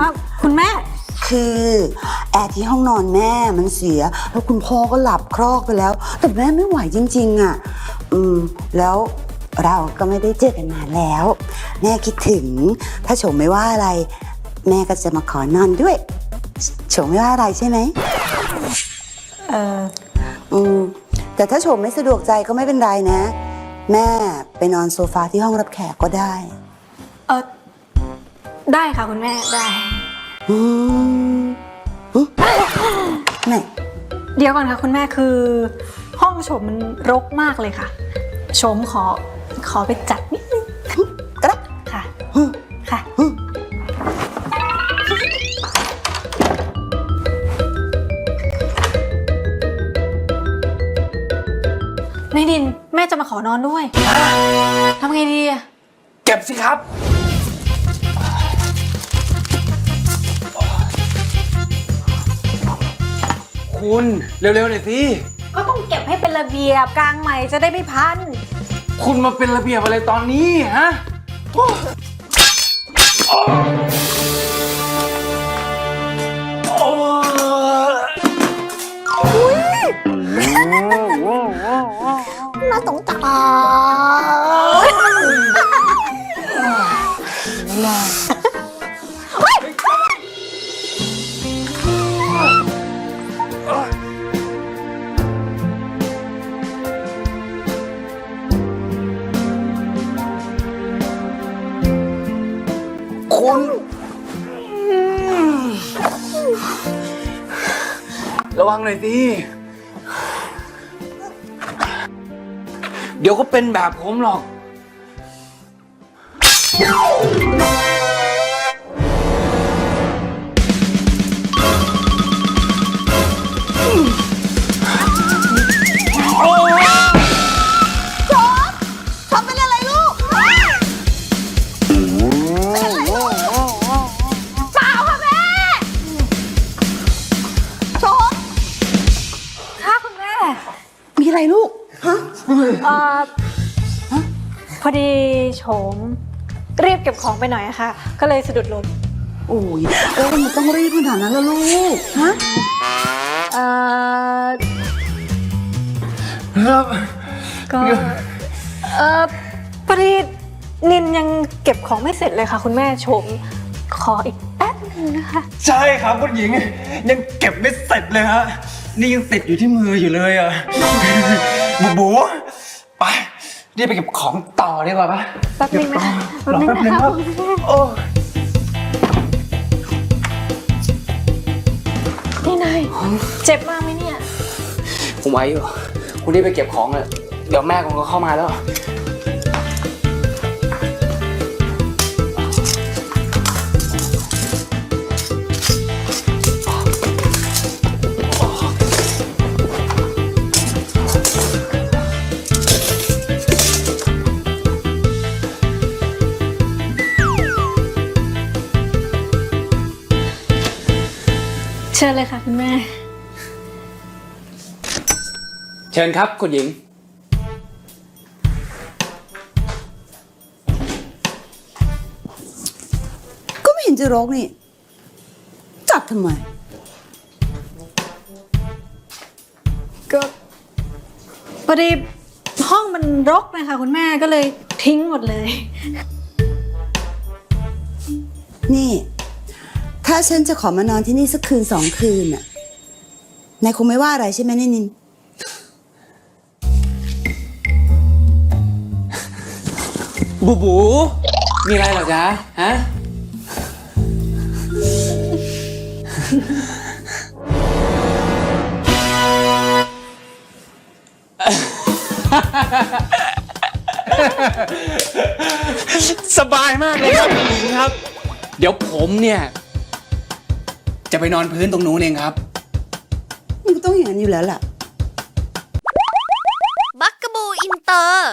อ้าวคุณแม่ คือแอร์ที่ห้องนอนแม่มันเสีย แล้วคุณพ่อก็หลับครอกไปแล้ว แต่แม่ไม่ไหวจริง ๆ อะ อืม แล้วเราก็ไม่ได้เจอกันนานแล้ว แม่คิดถึง ถ้าโฉมไม่ว่าอะไร แม่ก็จะมาขอนอนด้วยโฉมไม่ว่าอะไรใช่ไหมเอออืมแต่ถ้าโฉมไม่สะดวกใจก็ไม่เป็นไรนะ แม่ไปนอนโซฟาที่ห้องรับแขกก็ได้ เออ ได้ค่ะคุณแม่ได้อืมอืมไหนเดี๋ยวก่อนค่ะคุณแม่คือ ห้องโฉมมันรกมากเลยค่ะโฉมขอขอไปจัดนิดนึงก็ได้ค่ะอืมค่ะอืมในดินแม่จะมาขอนอนด้วยทำไงดีอะ เก็บสิครับ คุณ เร็วๆหน่อยสิ ก็ต้องเก็บให้เป็นระเบียบกลางใหม่จะได้ไม่พัน คุณมาเป็นระเบียบอะไรตอนนี้ฮะโอ้ คุณระวังหน่อยสิ เดี๋ยวก็เป็นแบบผมหรอก อะไรลูก ฮะ เอ่อพอดีโฉมรีบเก็บของไปหน่อยอะค่ะ ก็เลยสะดุดล้มโอ้ยแล้วมันต้องรีบขนาดนั้นละลูก ฮะ เอ่อครับ ก็เอ่อพอดีนินยังเก็บของไม่เสร็จเลยค่ะ คุณแม่โฉมขออีก แป๊บนึงนะคะ ใช่ครับคุณหญิง ยังเก็บไม่เสร็จเลยฮะนี่ยังติดอยู่ที่มืออยู่เลยอะบูบูไปรีบไปเก็บของต่อดีกว่าปะแป๊บนึงนะคะเก็บต่อรอแป๊บนึงแป๊ครับบนึงนะคะโอ้นี่นายเจ็บมากไหมเนี่ยผมไหวอยู่คุณรีบไปเก็บของเลยเดี๋ยวแม่คงก็เข้ามาแล้ว เชิญเลยค่ะคุณแม่ เชิญครับคุณหญิง ก็ไม่เห็นจะรกนี่ จับทำไม ก็พอดีห้องมันรกนะคะคุณแม่ก็เลยทิ้งหมดเลย นี่ ถ้าฉันจะขอมานอนที่นี่สักคืนสองคืนน่ะ นายคงไม่ว่าอะไรใช่ไหมนินิน บูบู มีอะไรเหรอจ๊ะ ฮะ สบายมากเลยครับคุณหญิงครับ เดี๋ยวผมเนี่ย จะไปนอนพื้นตรงนู้นเองครับ มันก็ต้องอย่างนั้นอยู่แล้วล่ะ บักกะบูอินเตอร์